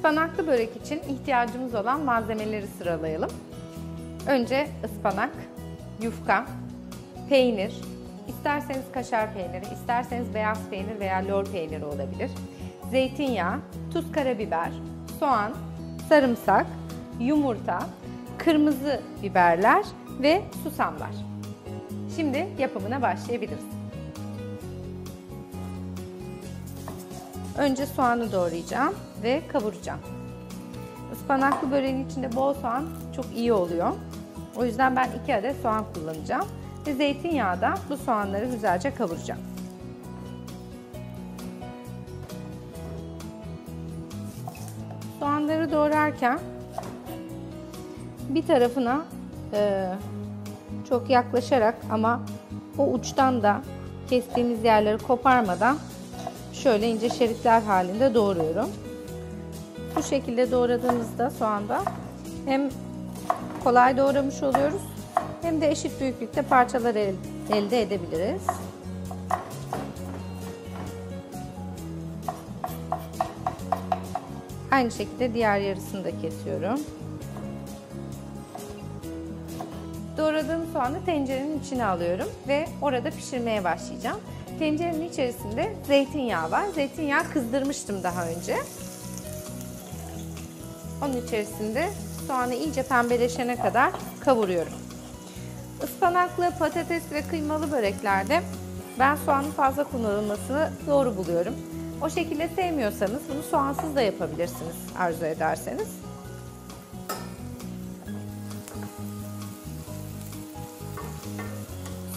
Ispanaklı börek için ihtiyacımız olan malzemeleri sıralayalım. Önce ıspanak, yufka, peynir, isterseniz kaşar peyniri, isterseniz beyaz peynir veya lor peyniri olabilir. Zeytinyağı, tuz, karabiber, soğan, sarımsak, yumurta, kırmızı biberler ve susamlar. Şimdi yapımına başlayabiliriz. Önce soğanı doğrayacağım ve kavuracağım. Ispanaklı böreğin içinde bol soğan çok iyi oluyor. O yüzden ben 2 adet soğan kullanacağım. Ve zeytinyağı da bu soğanları güzelce kavuracağım. Soğanları doğrarken bir tarafına e, çok yaklaşarak ama o uçtan da kestiğimiz yerleri koparmadan şöyle ince şeritler halinde doğruyorum. Bu şekilde doğradığımızda soğanda hem kolay doğramış oluyoruz hem de eşit büyüklükte parçalar elde edebiliriz. Aynı şekilde diğer yarısını da kesiyorum. Doğradığım soğanı tencerenin içine alıyorum ve orada pişirmeye başlayacağım. Tencerenin içerisinde zeytinyağı var. Zeytinyağı kızdırmıştım daha önce. Onun içerisinde soğanı iyice pembeleşene kadar kavuruyorum. Ispanaklı, patates ve kıymalı böreklerde ben soğanın fazla kullanılmasını doğru buluyorum. O şekilde sevmiyorsanız bunu soğansız da yapabilirsiniz arzu ederseniz.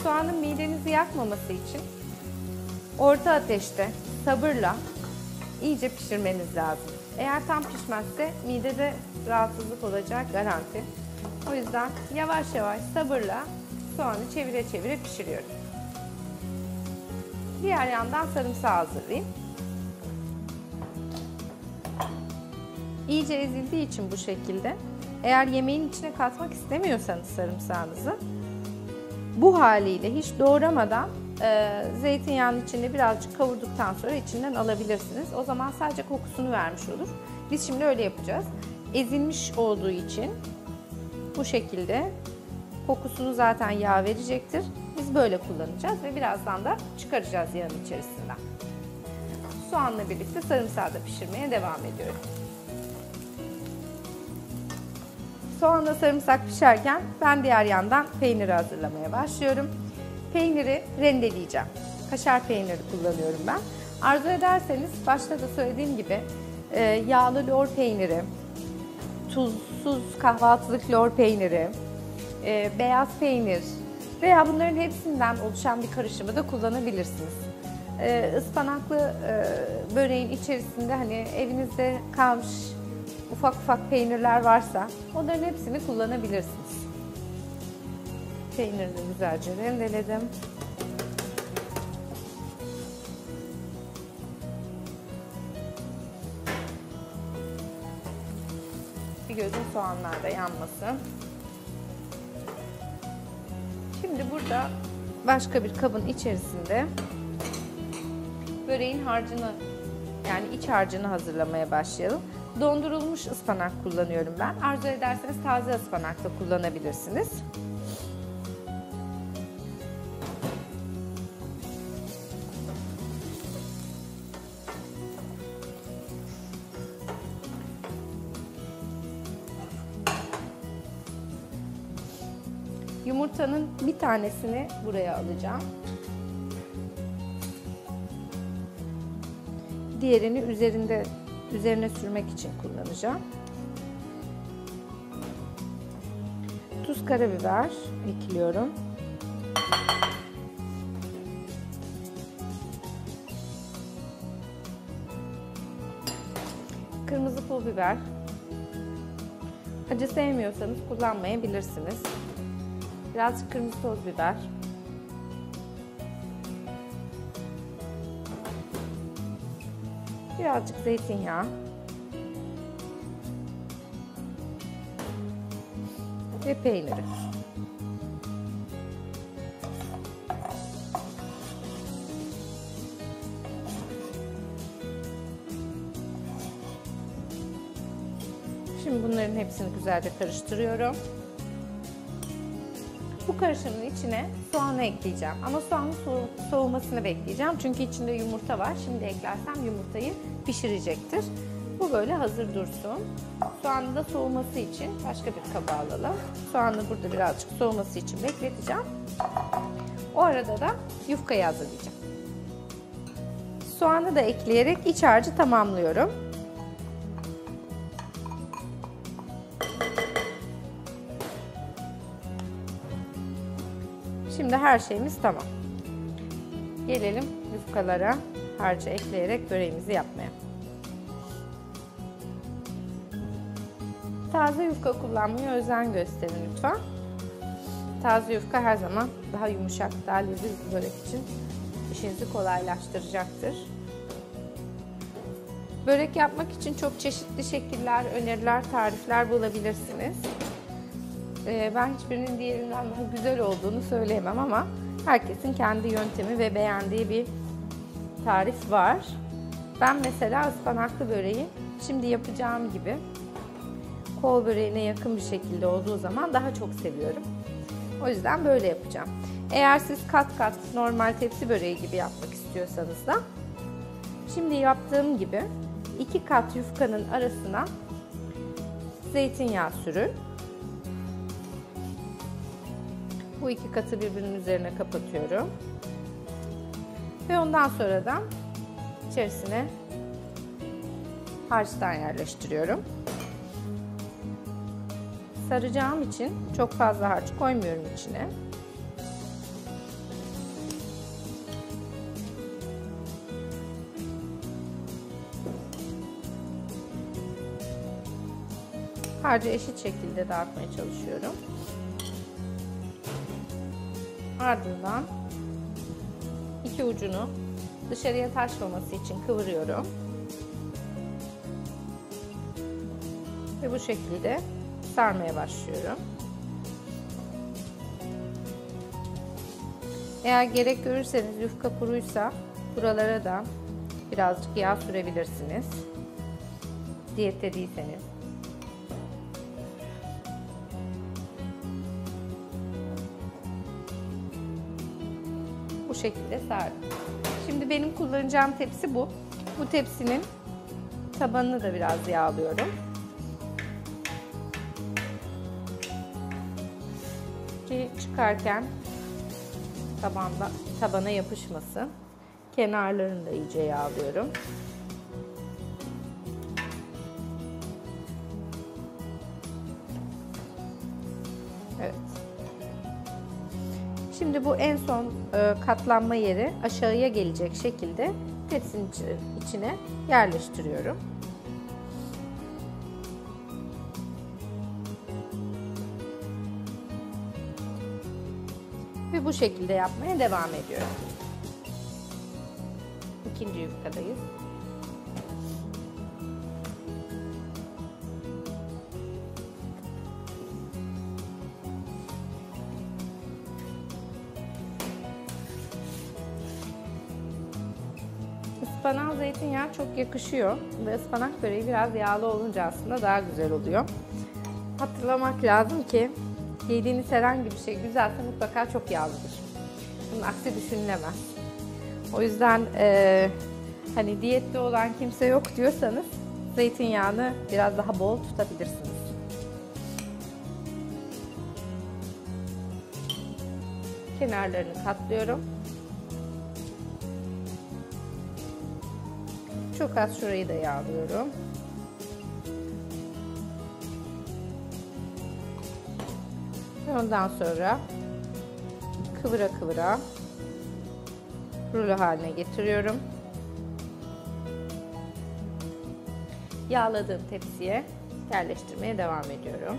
Soğanın midenizi yakmaması için orta ateşte sabırla iyice pişirmeniz lazım. Eğer tam pişmezse midede rahatsızlık olacak garanti. O yüzden yavaş yavaş sabırla soğanı çevire çevire pişiriyorum. Diğer yandan sarımsağı hazırlayayım. İyice ezildiği için bu şekilde. Eğer yemeğin içine katmak istemiyorsanız sarımsağınızı bu haliyle hiç doğramadan e, zeytinyağının içinde birazcık kavurduktan sonra içinden alabilirsiniz. O zaman sadece kokusunu vermiş olur. Biz şimdi öyle yapacağız. Ezilmiş olduğu için bu şekilde kokusunu zaten yağ verecektir. Biz böyle kullanacağız ve birazdan da çıkaracağız yağın içerisinden. Soğanla birlikte sarımsağı da pişirmeye devam ediyorum. Soğanla sarımsak pişerken ben diğer yandan peyniri hazırlamaya başlıyorum. Peyniri rendeleyeceğim. Kaşar peyniri kullanıyorum ben. Arzu ederseniz başta da söylediğim gibi e, yağlı lor peyniri, tuzsuz kahvaltılık lor peyniri, e, beyaz peynir veya bunların hepsinden oluşan bir karışımı da kullanabilirsiniz. E, ıspanaklı böreğin içerisinde hani evinizde kalmış ufak ufak peynirler varsa onların hepsini kullanabilirsiniz. Peyniri de güzelce rendeledim. Bir gözüm soğanlar da yanmasın. Şimdi burada başka bir kabın içerisinde böreğin harcını yani iç harcını hazırlamaya başlayalım. Dondurulmuş ıspanak kullanıyorum ben. Arzu ederseniz taze ıspanak da kullanabilirsiniz. Yumurtanın bir tanesini buraya alacağım. Diğerini üzerinde üzerine sürmek için kullanacağım. Tuz, karabiber ekliyorum. Kırmızı pul biber. Acı sevmiyorsanız kullanmayabilirsiniz. Birazcık kırmızı toz biber. Birazcık zeytinyağı. Ve peyniri. Şimdi bunların hepsini güzelce karıştırıyorum. Bu karışımın içine soğanı ekleyeceğim. Ama soğanın soğu soğumasını bekleyeceğim. Çünkü içinde yumurta var. Şimdi eklersem yumurtayı pişirecektir. Bu böyle hazır dursun. Soğanı da soğuması için başka bir kaba alalım. Soğanı burada birazcık soğuması için bekleteceğim. O arada da yufkayı hazırlayacağım. Soğanı da ekleyerek iç harcı tamamlıyorum. Şimdi her şeyimiz tamam. Gelelim yufkalara harcı ekleyerek böreğimizi yapmaya. Taze yufka kullanmaya özen gösterin lütfen. Taze yufka her zaman daha yumuşak, daha lezzetli bir börek için işinizi kolaylaştıracaktır. Börek yapmak için çok çeşitli şekiller, öneriler, tarifler bulabilirsiniz. Ee, ben hiçbirinin diğerinden daha güzel olduğunu söyleyemem ama herkesin kendi yöntemi ve beğendiği bir tarif var. Ben mesela ıspanaklı böreği şimdi yapacağım gibi kol böreğine yakın bir şekilde olduğu zaman daha çok seviyorum. O yüzden böyle yapacağım. Eğer siz kat kat normal tepsi böreği gibi yapmak istiyorsanız da şimdi yaptığım gibi iki kat yufkanın arasına zeytinyağı sürün. Bu iki katı birbirinin üzerine kapatıyorum. Ve ondan sonra da içerisine harçtan yerleştiriyorum. Saracağım için çok fazla harç koymuyorum içine. Harcı eşit şekilde dağıtmaya çalışıyorum. Ardından iki ucunu dışarıya taşmaması için kıvırıyorum. Ve bu şekilde sarmaya başlıyorum. Eğer gerek görürseniz yufka kuruysa buralara da birazcık yağ sürebilirsiniz. Diyette değilseniz. Bu şekilde sardım. Şimdi benim kullanacağım tepsi bu. Bu tepsinin tabanını da biraz yağlıyorum. ki çıkarken tabanda tabana yapışmasın. Kenarlarını da iyice yağlıyorum. Şimdi bu en son e, katlanma yeri aşağıya gelecek şekilde tepsinin içine yerleştiriyorum. Ve bu şekilde yapmaya devam ediyorum. İkinci yufkadayız. Ispanak zeytinyağı çok yakışıyor ve ıspanak böreği biraz yağlı olunca aslında daha güzel oluyor. Hatırlamak lazım ki Yediğiniz herhangi bir şey güzelse mutlaka çok yağlıdır. Bunun aksi düşünülemez. O yüzden e, hani diyette olan kimse yok diyorsanız zeytinyağını biraz daha bol tutabilirsiniz. Kenarlarını katlıyorum. Çok az şurayı da yağlıyorum. Ondan sonra kıvıra kıvıra rulo haline getiriyorum. Yağladığım tepsiye yerleştirmeye devam ediyorum.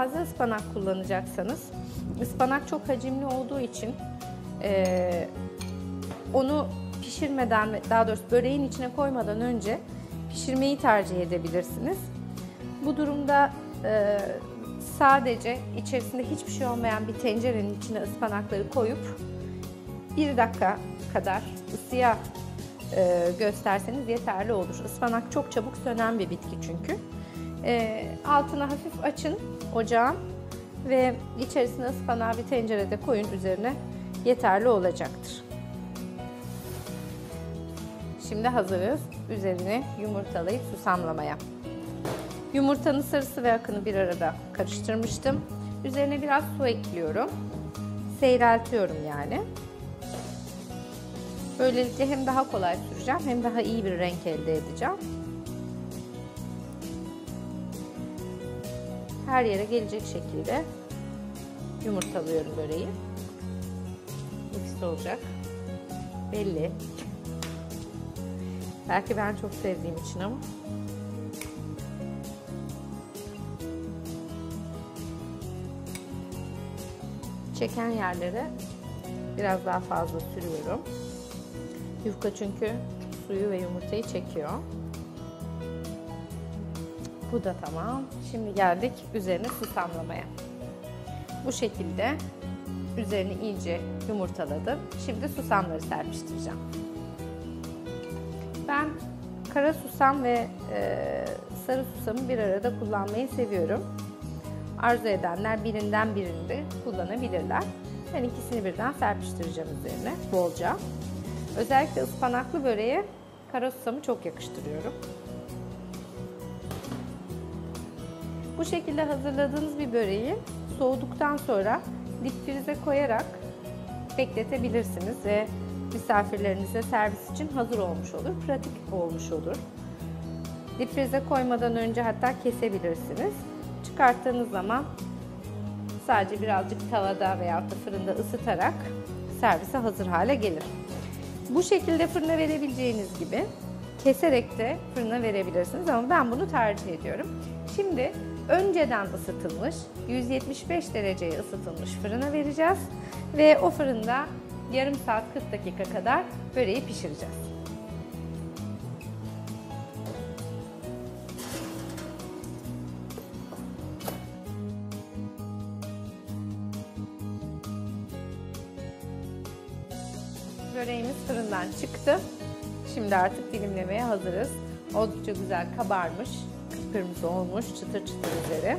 Taze ıspanak kullanacaksanız, ıspanak çok hacimli olduğu için e, onu pişirmeden, daha doğrusu böreğin içine koymadan önce pişirmeyi tercih edebilirsiniz. Bu durumda e, sadece içerisinde hiçbir şey olmayan bir tencerenin içine ıspanakları koyup bir dakika kadar ısıya e, gösterseniz yeterli olur. Ispanak çok çabuk sönen bir bitki çünkü. E, altına hafif açın ocağın ve içerisine ıspanağı bir tencerede koyun üzerine yeterli olacaktır. Şimdi hazırız. Üzerini yumurtalayıp susamlamaya. Yumurtanın sarısı ve akını bir arada karıştırmıştım. Üzerine biraz su ekliyorum. Seyreltiyorum yani. Böylelikle hem daha kolay süreceğim hem daha iyi bir renk elde edeceğim. Her yere gelecek şekilde yumurtalıyorum böreği. Nefis olacak. Belli. Belki ben çok sevdiğim için ama. Çeken yerlere biraz daha fazla sürüyorum. Yufka çünkü suyu ve yumurtayı çekiyor. Bu da tamam. Şimdi geldik üzerine susamlamaya. Bu şekilde üzerini iyice yumurtaladım. Şimdi susamları serpiştireceğim. Ben kara susam ve e, sarı susamı bir arada kullanmayı seviyorum. Arzu edenler birinden birini de kullanabilirler. Ben ikisini birden serpiştireceğim üzerine bolca. Özellikle ıspanaklı böreğe kara susamı çok yakıştırıyorum. Bu şekilde hazırladığınız bir böreği soğuduktan sonra dip frize koyarak bekletebilirsiniz ve misafirlerinize servis için hazır olmuş olur, pratik olmuş olur. Dip frize koymadan önce hatta kesebilirsiniz. Çıkarttığınız zaman sadece birazcık tavada veya da fırında ısıtarak servise hazır hale gelir. Bu şekilde fırına verebileceğiniz gibi keserek de fırına verebilirsiniz ama ben bunu tercih ediyorum. Şimdi önceden ısıtılmış 175 dereceye ısıtılmış fırına vereceğiz ve o fırında yarım saat 40 dakika kadar böreği pişireceğiz. Böreğimiz fırından çıktı. Şimdi artık dilimlemeye hazırız. Oldukça güzel kabarmış, kıpkırmızı olmuş, çıtır çıtır üzeri.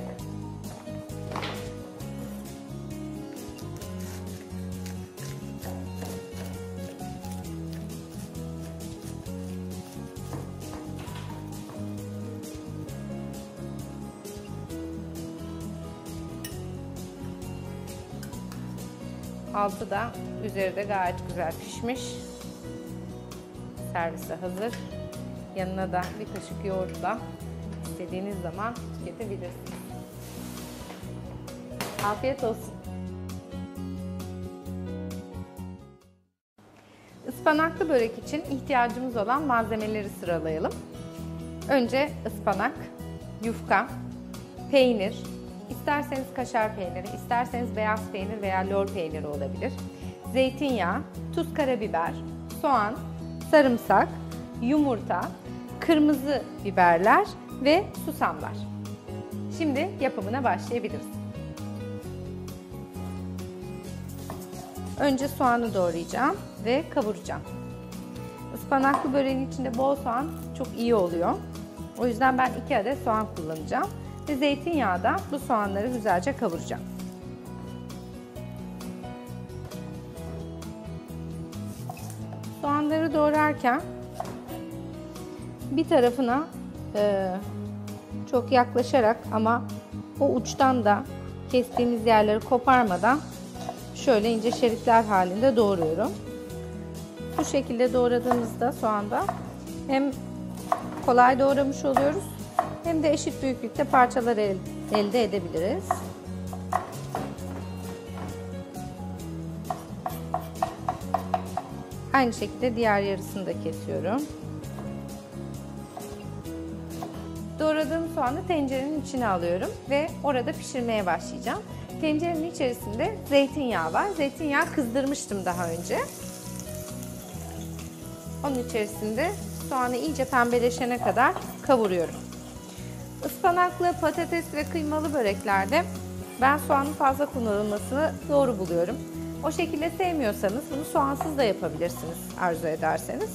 Altı da üzeri de gayet güzel pişmiş. Servise hazır. Yanına da bir kaşık yoğurtla istediğiniz zaman tüketebilirsiniz. Afiyet olsun. Ispanaklı börek için ihtiyacımız olan malzemeleri sıralayalım. Önce ıspanak, yufka, peynir, isterseniz kaşar peyniri, isterseniz beyaz peynir veya lor peyniri olabilir. Zeytinyağı, tuz, karabiber, soğan, sarımsak, yumurta, kırmızı biberler ve susamlar. Şimdi yapımına başlayabiliriz. Önce soğanı doğrayacağım ve kavuracağım. Ispanaklı böreğin içinde bol soğan çok iyi oluyor. O yüzden ben 2 adet soğan kullanacağım. Ve zeytinyağı da bu soğanları güzelce kavuracağım. Soğanları doğrarken bir tarafına çok yaklaşarak ama o uçtan da kestiğimiz yerleri koparmadan şöyle ince şeritler halinde doğruyorum. Bu şekilde doğradığımızda soğanda hem kolay doğramış oluyoruz hem de eşit büyüklükte parçalar elde edebiliriz. Aynı şekilde diğer yarısını da kesiyorum. Soğanı tencerenin içine alıyorum ve orada pişirmeye başlayacağım. Tencerenin içerisinde zeytinyağı var. Zeytinyağı kızdırmıştım daha önce. Onun içerisinde soğanı iyice pembeleşene kadar kavuruyorum. Ispanaklı, patates ve kıymalı böreklerde ben soğanın fazla kullanılmasını doğru buluyorum. O şekilde sevmiyorsanız bunu soğansız da yapabilirsiniz arzu ederseniz.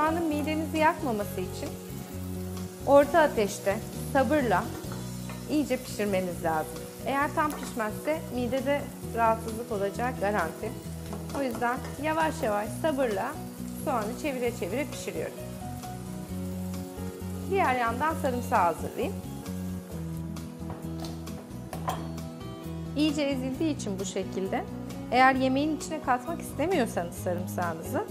Soğanın midenizi yakmaması için orta ateşte sabırla iyice pişirmeniz lazım. Eğer tam pişmezse midede rahatsızlık olacak garanti. O yüzden yavaş yavaş sabırla soğanı çevire çevire pişiriyorum. Diğer yandan sarımsağı hazırlayayım. İyice ezildiği için bu şekilde. Eğer yemeğin içine katmak istemiyorsanız sarımsağınızı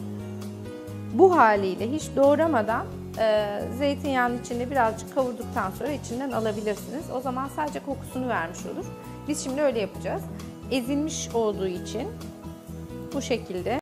bu haliyle hiç doğramadan e, zeytinyağının içinde birazcık kavurduktan sonra içinden alabilirsiniz. O zaman sadece kokusunu vermiş olur. Biz şimdi öyle yapacağız. Ezilmiş olduğu için bu şekilde